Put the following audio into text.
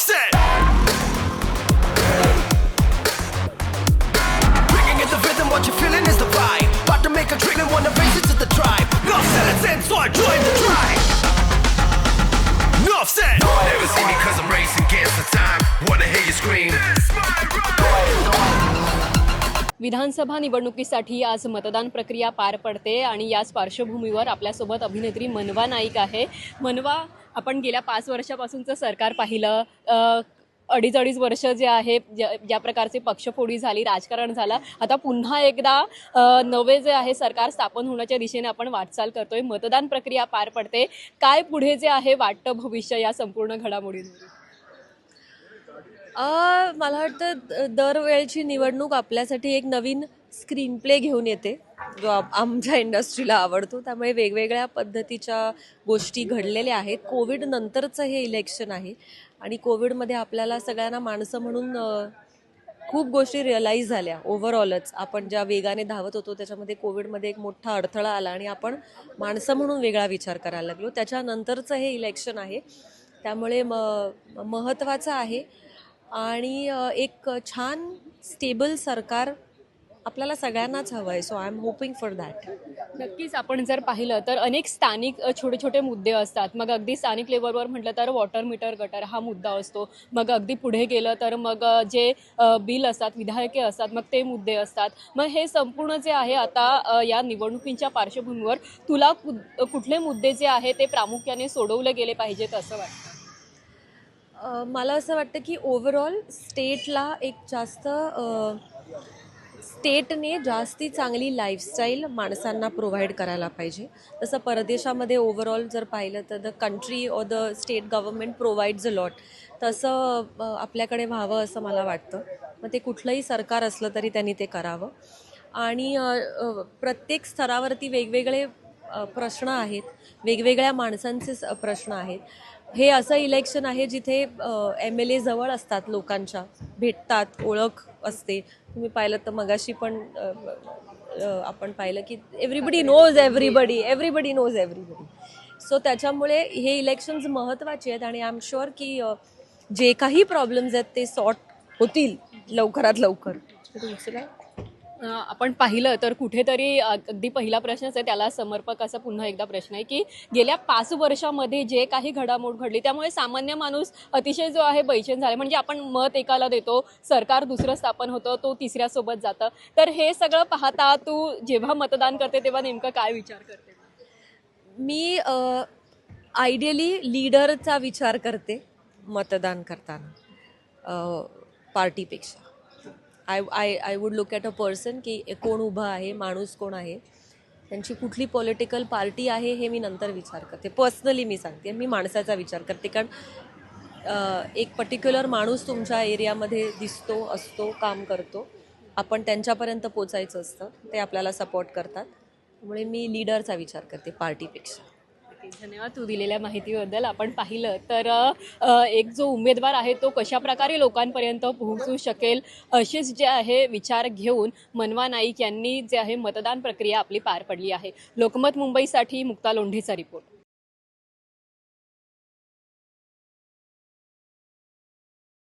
Offset. Bringing in the rhythm, what you're feeling is the vibe. About to make a and wanna raise it to the tribe. Offset, it's in, so I join the tribe. Offset. No one ever see me cause I'm racing विधानसभा निवडणुकीसाठी आज मतदान प्रक्रिया पार पडते आणि याच पार्श्वभूमीवर आपल्यासोबत अभिनेत्री मनवा नाईक आहे. मनवा आपण गेल्या पाच वर्षापासूनचं सरकार पाहिलं. अडीच अडीच वर्ष जे आहे ज्या ज्या प्रकारचे पक्षफोडी झाली राजकारण झालं. आता पुन्हा एकदा नवे जे आहे सरकार स्थापन होण्याच्या दिशेने आपण वाटचाल करतोय. मतदान प्रक्रिया पार पडते. काय पुढे जे आहे वाटतं भविष्य या संपूर्ण घडामोडींवर? मला वाटतं द- दरवेळची निवडणूक आपल्यासाठी एक नवीन स्क्रीन प्ले घेऊन येते जो आमच्या इंडस्ट्रीला आवडतो. त्यामुळे वेगवेगळ्या पद्धतीच्या गोष्टी घडलेल्या आहेत. कोविड नंतरचं हे इलेक्शन आहे आणि कोविडमध्ये आपल्याला सगळ्यांना माणसं म्हणून खूप गोष्टी रिअलाईज झाल्या. ओव्हरऑलच आपण ज्या वेगाने धावत होतो त्याच्यामध्ये कोविडमध्ये एक मोठा अडथळा आला आणि आपण माणसं म्हणून वेगळा विचार करायला लागलो. त्याच्यानंतरचं हे इलेक्शन आहे. त्यामुळे म महत्त्वाचं आहे आणि एक छान स्टेबल सरकार आपल्याला सगळ्यांनाच हवं आहे so I am hoping for that नक्कीच आपण जर पाहिलं तर अनेक स्थानिक छोटे छोटे मुद्दे असतात. मग अगदी स्थानिक लेवलवर म्हटलं तर वॉटर मीटर गटर हा मुद्दा असतो. मग अगदी पुढे गेलं तर मग जे बिल असतात विधायके असतात मग ते मुद्दे असतात. मग हे संपूर्ण जे आहे आता या निवडणुकींच्या पार्श्वभूमीवर तुला कुठले मुद्दे जे आहे ते प्रामुख्याने सोडवले गेले पाहिजेत असं वाटतं? मला असं वाटतं की ओव्हरऑल स्टेटला एक जास्त स्टेटने जास्ती चांगली लाईफस्टाईल माणसांना प्रोव्हाइड करायला पाहिजे. तसं परदेशामध्ये ओव्हरऑल जर पाहिलं तर the country or the state government provides a lot तसं आपल्याकडे व्हावं असं मला वाटतं. मग ते कुठलंही सरकार असलं तरी त्यांनी ते करावं. आणि प्रत्येक स्तरावरती वेगवेगळे प्रश्न आहेत. वेगवेगळ्या माणसांचे स- प्रश्न आहेत. हे असं इलेक्शन आहे जिथे एम एल ए जवळ असतात लोकांच्या भेटतात ओळख असते. तुम्ही पाहिलं तर मगाशी पण आपण पाहिलं की everybody knows everybody everybody knows everybody so त्याच्यामुळे हे इलेक्शन्स महत्त्वाचे आहेत आणि आय एम शुअर की जे काही प्रॉब्लेम्स आहेत ते सॉर्ट होतील लवकरात लवकर. तुमचं काय? आपण पाहिलं तर कुठेतरी अगदी पहिला प्रश्नच आहे त्याला समर्पक असा पुन्हा एकदा प्रश्न आहे की गेल्या पाच वर्षामध्ये जे काही घडामोड घडली त्यामुळे सामान्य माणूस अतिशय जो आहे बैचेन झाला. म्हणजे आपण मत एकाला देतो सरकार दुसरं स्थापन होतं तो तिसऱ्यासोबत जातं. तर हे सगळं पाहता तू जेव्हा मतदान करते तेव्हा नेमकं काय विचार करते? मी आयडियली लीडरचा विचार करते मतदान करताना पार्टीपेक्षा I I I would look at a person की कोण उभं आहे माणूस कोण आहे. त्यांची कुठली पॉलिटिकल पार्टी आहे हे मी नंतर विचार करते. पर्सनली मी सांगते मी माणसाचा विचार करते. कारण एक पर्टिक्युलर माणूस तुमच्या एरियामध्ये दिसतो असतो काम करतो. आपण त्यांच्यापर्यंत पोचायचं असतं ते आपल्याला सपोर्ट करतात. त्यामुळे मी लीडरचा विचार करते पार्टीपेक्षा धन्यवाद तू दिलेल्या माहितीबद्दल. आपण पाहिलं तर अ, एक जो उमेदवार आहे तो कशा प्रकारे लोकांपर्यंत पोहोचू शकेल असेच जे आहे विचार घेऊन मनवा नाईक यांनी जे आहे मतदान प्रक्रिया आपली पार पडली आहे. लोकमत मुंबईसाठी मुक्ता लोंढेचा रिपोर्ट.